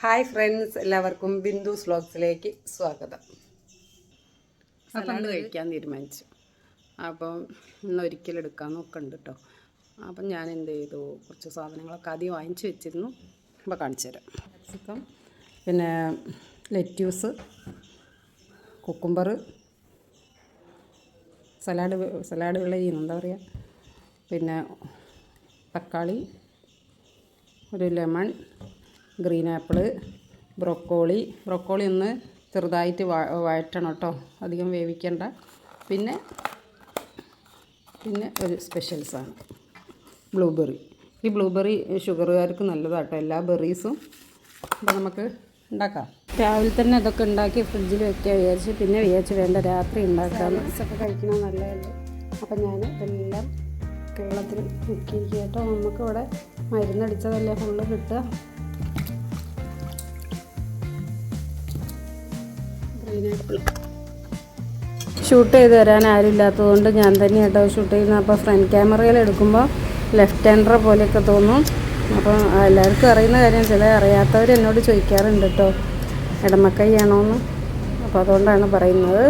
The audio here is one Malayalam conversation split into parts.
ഹായ് ഫ്രണ്ട്സ് എല്ലാവർക്കും ബിന്ദു സ്ലോക്സിലേക്ക് സ്വാഗതം. സലാഡ് കഴിക്കാൻ തീരുമാനിച്ചു. അപ്പം ഇന്ന് ഒരിക്കലെടുക്കാൻ നോക്കുന്നുണ്ട് കേട്ടോ അപ്പം ഞാൻ എന്ത് ചെയ്തു? കുറച്ച് സാധനങ്ങളൊക്കെ ആദ്യം വാങ്ങിച്ചു വെച്ചിരുന്നു. അപ്പോൾ കാണിച്ചു തരാം. ക്യാപ്സിക്കം പിന്നെ ലെറ്റ്യൂസ് കുക്കുംബർ സലാഡ് സലാഡ് വിള ചെയ്യുന്നു. എന്താ പറയുക പിന്നെ തക്കാളി ഒരു lemon green apple broccoli. Broccoli ഒന്ന് ചെറുതായിട്ട് വഴറ്റണം കേട്ടോ അധികം വേവിക്കേണ്ട. പിന്നെ പിന്നെ ഒരു സ്പെഷ്യൽ സാധനം ബ്ലൂബെറി. ഈ ബ്ലൂബെറി ഷുഗറുകാർക്ക് നല്ലതാണ് കേട്ടോ എല്ലാ ബെറീസും അപ്പോൾ നമുക്ക് ഉണ്ടാക്കാം. രാവിലെ തന്നെ അതൊക്കെ ഉണ്ടാക്കി ഫ്രിഡ്ജിൽ വെക്കാൻ വിചാരിച്ച് പിന്നെ വിചാരിച്ച് വേണ്ട രാത്രി ഉണ്ടാക്കാം. ഒക്കെ കഴിക്കണം നല്ലതല്ലേ അപ്പം ഞാൻ എല്ലാം കേരളത്തിൽ മുക്കിയിരിക്കുക കേട്ടോ നമുക്കിവിടെ മരുന്നടിച്ചതല്ലേ ഫുള്ള് കിട്ടുക? ഷൂട്ട് ചെയ്ത് തരാൻ ആരുമില്ലാത്തതുകൊണ്ട് ഞാൻ തന്നെ കേട്ടോ ഷൂട്ട് ചെയ്യുന്നത്. അപ്പോൾ ഫ്രണ്ട് ക്യാമറയിൽ എടുക്കുമ്പോൾ ലെഫ്റ്റ് ഹാൻഡറെ പോലെയൊക്കെ തോന്നും. അപ്പോൾ എല്ലാവർക്കും അറിയുന്ന കാര്യം ചില അറിയാത്തവർ എന്നോട് ചോദിക്കാറുണ്ട് കേട്ടോ ഇടമക്കൈയാണോന്ന് അപ്പോൾ അതുകൊണ്ടാണ് പറയുന്നത്.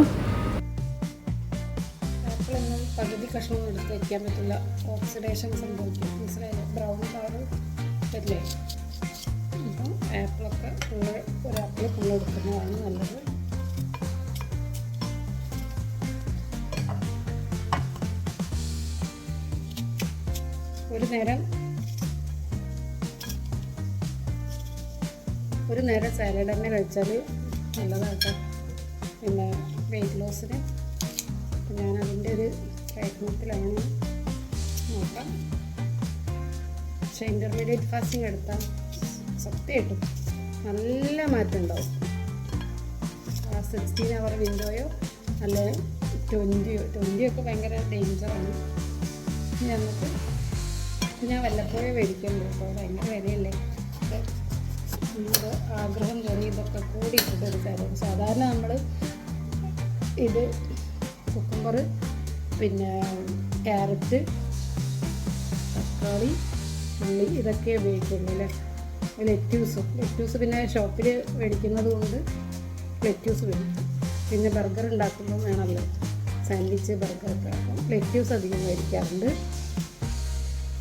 പകുതി കഷ്ണം എടുത്ത് വയ്ക്കാൻ പറ്റില്ല. ഓക്സിഡേഷൻ സംഭവിക്കും. ബ്രൗൺ കളർ വരില്ലേ? അപ്പം ആപ്പിളൊക്കെ ഒരു ആപ്പിൾ എടുക്കുന്നതാണ് നല്ലത്. ഒരു നേരം. ഒരു നേരം സാലഡ് തന്നെ കഴിച്ചാൽ നല്ലതാട്ടോ. പിന്നെ വെയിറ്റ് ലോസിന് ഞാൻ അതിന്റെ ഒരു പ്രയത്നത്തിലാണ്. നോക്കാം. പക്ഷെ ഇന്റർമീഡിയറ്റ് ഫാസ്റ്റിംഗ് എടുത്താൽ സത്യമായിട്ടും നല്ല മാറ്റം ഉണ്ടാവും ആ സിക്സ്റ്റീൻ അവർ വിൻഡോയോ അല്ലെ ട്വന്റിയോ ട്വന്റിയൊക്കെ ഭയങ്കര ഡേഞ്ചറാണ് ഞങ്ങൾക്ക് ഞാൻ വല്ലപ്പോഴേ മേടിക്കുള്ളൂ അപ്പോൾ ഭയങ്കര വിലയല്ലേ? നമ്മുടെ ആഗ്രഹം തോന്നി ഇതൊക്കെ കൂടി ഇട്ടിട്ടൊരു കാര്യം. സാധാരണ നമ്മൾ ഇത് കുക്കുംബർ പിന്നെ ക്യാരറ്റ് തക്കാളി ഉള്ളി ഇതൊക്കെ ഉപയോഗിക്കുള്ളൂ അല്ലേ? ലെറ്റ്യൂസും. ലെറ്റ്യൂസ് പിന്നെ ഷോപ്പിൽ മേടിക്കുന്നത് കൊണ്ട് ലെറ്റ്യൂസ് മേടിക്കും പിന്നെ ബർഗർ ഉണ്ടാക്കുമ്പോൾ വേണമല്ലോ. സാൻഡ്വിച്ച് ബർഗറൊക്കെ ഉണ്ടാക്കും ലെറ്റ്യൂസ് അധികം മേടിക്കാറുണ്ട്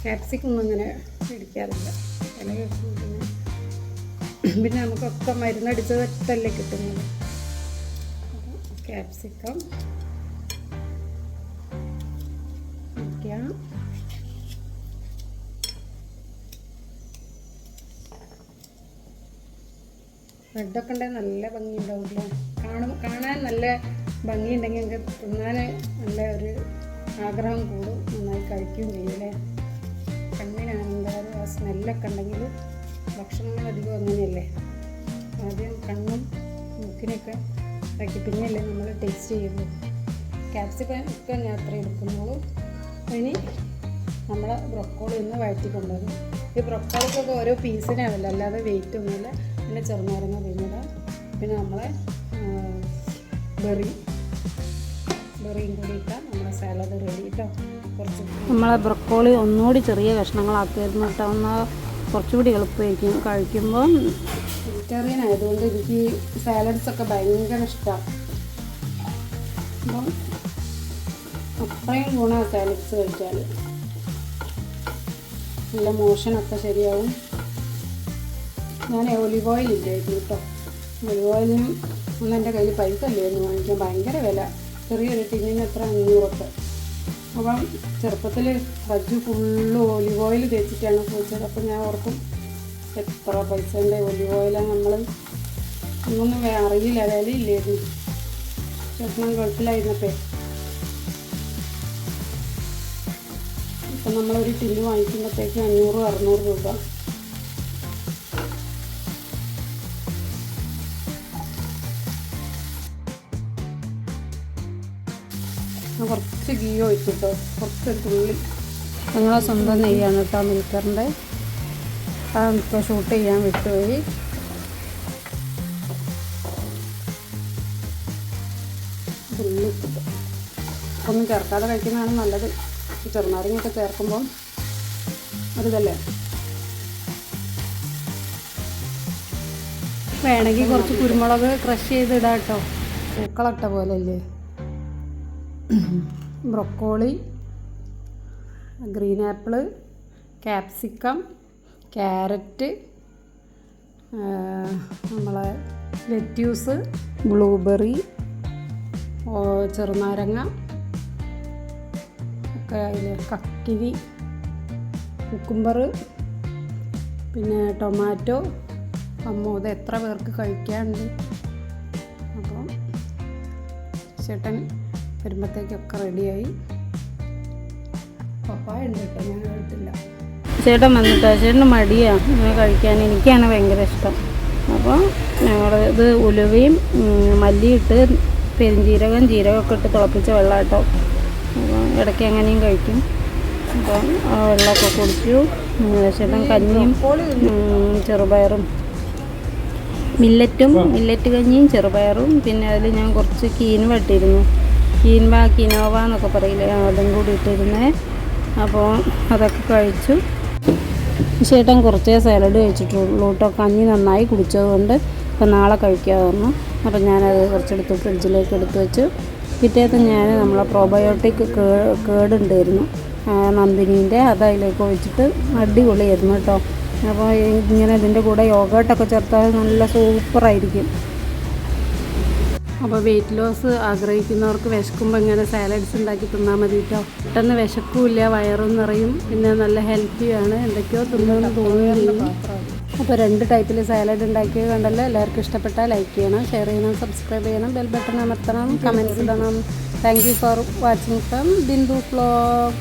ക്യാപ്സിക്കം ഒന്നും അങ്ങനെ പിടിക്കാറില്ല ഇല പിന്നെ പിന്നെ നമുക്കൊക്കെ മരുന്നടിച്ചതൊറ്റല്ലേ കിട്ടുന്നത്. ക്യാപ്സിക്കം റെഡൊക്കെ ഉണ്ടെങ്കിൽ നല്ല ഭംഗി ഉണ്ടാവില്ലേ കാണും കാണാൻ നല്ല ഭംഗിയുണ്ടെങ്കിൽ നമുക്ക് തിന്നാൻ നല്ല ഒരു ആഗ്രഹം കൂടും. നന്നായി കഴിക്കുകയും ചെയ്യൂലേ കണ്ണിന് ആനന്ദകരം ആ സ്മെല്ലൊക്കെ ഉണ്ടെങ്കിൽ ഭക്ഷണങ്ങൾ അധികം അങ്ങനെയല്ലേ? ആദ്യം കണ്ണും മൂക്കിനൊക്കെ ഇറക്കി പിന്നെയല്ലേ നമ്മൾ ടേസ്റ്റ് ചെയ്യുള്ളൂ ക്യാപ്സിക്കം ഒക്കെ ഞാൻ അത്ര ഇനി നമ്മൾ ബ്രൊക്കോളി ഒന്ന് വഴറ്റി കൊണ്ടുവരും ഈ ബ്രൊക്കോളിക്കൊക്കെ ഓരോ പീസിനാവില്ല അല്ലാതെ വെയിറ്റ് ഒന്നുമില്ല. പിന്നെ ചെറുനാരങ്ങ പിന്നിടാം പിന്നെ നമ്മളെ ബെറി ബെറിയും കൂടി ഇട്ടാൽ നമ്മളെ സാലഡ് റെഡി കേട്ടോ നമ്മളെ ബ്രക്കോളി ഒന്നുകൂടി ചെറിയ കഷ്ണങ്ങളാക്കിയിരുന്നു കേട്ടോ. ഒന്ന് കുറച്ചുകൂടി എളുപ്പമായിരിക്കും കഴിക്കുമ്പോൾ വെജിറ്റേറിയൻ ആയതുകൊണ്ട് എനിക്ക് സാലഡ്സ് ഒക്കെ ഭയങ്കര ഇഷ്ടമാണ് അപ്പം അത്രയും ഗുണമാണ് സാലഡ്സ് കഴിച്ചാൽ നല്ല മോഷനൊക്കെ ശരിയാവും. ഞാൻ ഒലിവ് ഓയിൽ ഇല്ലായിരുന്നു കേട്ടോ. ഒലിവ് ഓയിലിനും ഒന്നും എന്റെ കയ്യിൽ പൈസ ഇല്ലായിരുന്നു. വാങ്ങിക്കാൻ ഭയങ്കര വില. ചെറിയൊരു ടിന്നിന് എത്ര അഞ്ഞൂറൊക്കെ. അപ്പം ചെറുപ്പത്തിൽ ഫ്രിഡ്ജ് ഫുള്ള് ഒലിവ് ഓയിൽ തേച്ചിട്ടാണ് കുളിച്ചത്. അപ്പം ഞാൻ ഓർക്കും എത്ര പൈസേന്റെ ഒലിവ് ഓയിലാണ് നമ്മൾ ഒന്നും അറിയില്ല അറിയില്ല വിലയില്ലായിരുന്നു ചേട്ടനും ഗൾഫിലായിരുന്നപ്പേ. ഇപ്പം നമ്മളൊരു ടിന്ന് വാങ്ങിക്കുമ്പോഴത്തേക്ക് അഞ്ഞൂറ് അറുന്നൂറ് രൂപ. കുറച്ച് ഗീ ഒഴിച്ചിട്ടോ. കുറച്ചൊരു തുള്ളി. ഞങ്ങളെ സ്വന്തം നെയ്യാണ് കേട്ടോ മിൽക്കറിന്റെ. ഇപ്പോൾ ഷൂട്ട് ചെയ്യാൻ വിട്ടുപോയി. തുള്ളി. ഒന്നും ചേർക്കാതെ കഴിക്കുന്നതാണ് നല്ലത്. ചെറുനാരങ്ങയൊക്കെ ചേർക്കുമ്പം ഒരിതല്ലേ? വേണമെങ്കിൽ കുറച്ച് കുരുമുളക് ക്രഷ് ചെയ്ത് ഇടാം കേട്ടോ. പൂക്കളട്ട പോലെ അല്ലേ broccoli green apple capsicum carrot നമ്മളെ ലെറ്റ്യൂസ് ബ്ലൂബെറി ചെറുനാരങ്ങ ഒക്കെ അതിൽ കക്കിരി കുക്കുംബർ പിന്നെ ടൊമാറ്റോ അമ്മോ ഇത് എത്ര പേർക്ക് കഴിക്കാനുണ്ട്? അപ്പം ചേട്ടൻ വരുമ്പോഴത്തേക്കൊക്കെ റെഡിയായി. പപ്പായ ഉണ്ട് കേട്ടോ ഞാൻ കഴിട്ടില്ല ചേട്ടൻ വന്നിട്ടോ ചേട്ടന് മടിയാണ് ഇങ്ങനെ കഴിക്കാൻ എനിക്കാണ് ഭയങ്കര ഇഷ്ടം. അപ്പോൾ ഞങ്ങൾ ഇത് ഉലുവയും മല്ലിയിട്ട് പെരുംജീരകം ജീരകമൊക്കെ ഇട്ട് തിളപ്പിച്ച വെള്ളം കേട്ടോ അപ്പോൾ ഇടയ്ക്ക് അങ്ങനെയും കഴിക്കും. അപ്പം ആ വെള്ളമൊക്കെ കുടിച്ചു. ചേട്ടൻ കഞ്ഞിയും ചെറുപയറും. മില്ലറ്റും മില്ലറ്റ് കഞ്ഞിയും ചെറുപയറും. പിന്നെ അതിൽ ഞാൻ കുറച്ച് കീൻവ ഇട്ടിരുന്നു കീൻവ കിനോവ എന്നൊക്കെ പറയില്ലേ അതും കൂടി ഇട്ടിരുന്നേ. അപ്പോൾ അതൊക്കെ കഴിച്ചു. ചേട്ടൻ കുറച്ചേ സാലഡ് കഴിച്ചിട്ടുള്ളൂ കേട്ടോ കഞ്ഞി നന്നായി കുടിച്ചതുകൊണ്ട് ഇപ്പം നാളെ കഴിക്കാതെ വന്നു അപ്പം ഞാനത് കുറച്ചെടുത്ത് ഫ്രിഡ്ജിലേക്ക് എടുത്ത് വെച്ചു. പിറ്റേത്ത് ഞാൻ നമ്മളെ പ്രോബയോട്ടിക് കേടുണ്ടായിരുന്നു. നന്ദിനീന്റെ. അത് അതിലേക്ക് ഒഴിച്ചിട്ട് അടിപൊളിയായിരുന്നു കേട്ടോ അപ്പോൾ ഇങ്ങനെ ഇതിന്റെ കൂടെ യോഗട്ടൊക്കെ ചേർത്താൽ നല്ല സൂപ്പറായിരിക്കും അപ്പോൾ വെയിറ്റ് ലോസ് ആഗ്രഹിക്കുന്നവർക്ക് വിശക്കുമ്പോൾ ഇങ്ങനെ സാലഡ്സ് ഉണ്ടാക്കി തിന്നാൽ മതി കേട്ടോ പെട്ടെന്ന് വിശക്കൂല്ല വയറും നിറയും പിന്നെ നല്ല ഹെൽത്തിയാണ് എന്തൊക്കെയോ തിന്നണമെന്ന് തോന്നുകയും അപ്പോൾ രണ്ട് ടൈപ്പിൽ സാലഡ് ഉണ്ടാക്കിയത് കണ്ടല്ലോ. എല്ലാവർക്കും ഇഷ്ടപ്പെട്ടാൽ ലൈക്ക് ചെയ്യണം ഷെയർ ചെയ്യണം സബ്സ്ക്രൈബ് ചെയ്യണം ബെൽ ബട്ടൺ അമർത്തണം കമന്റ്സ് ഇടണം. Thank you for watching from Bindu vlog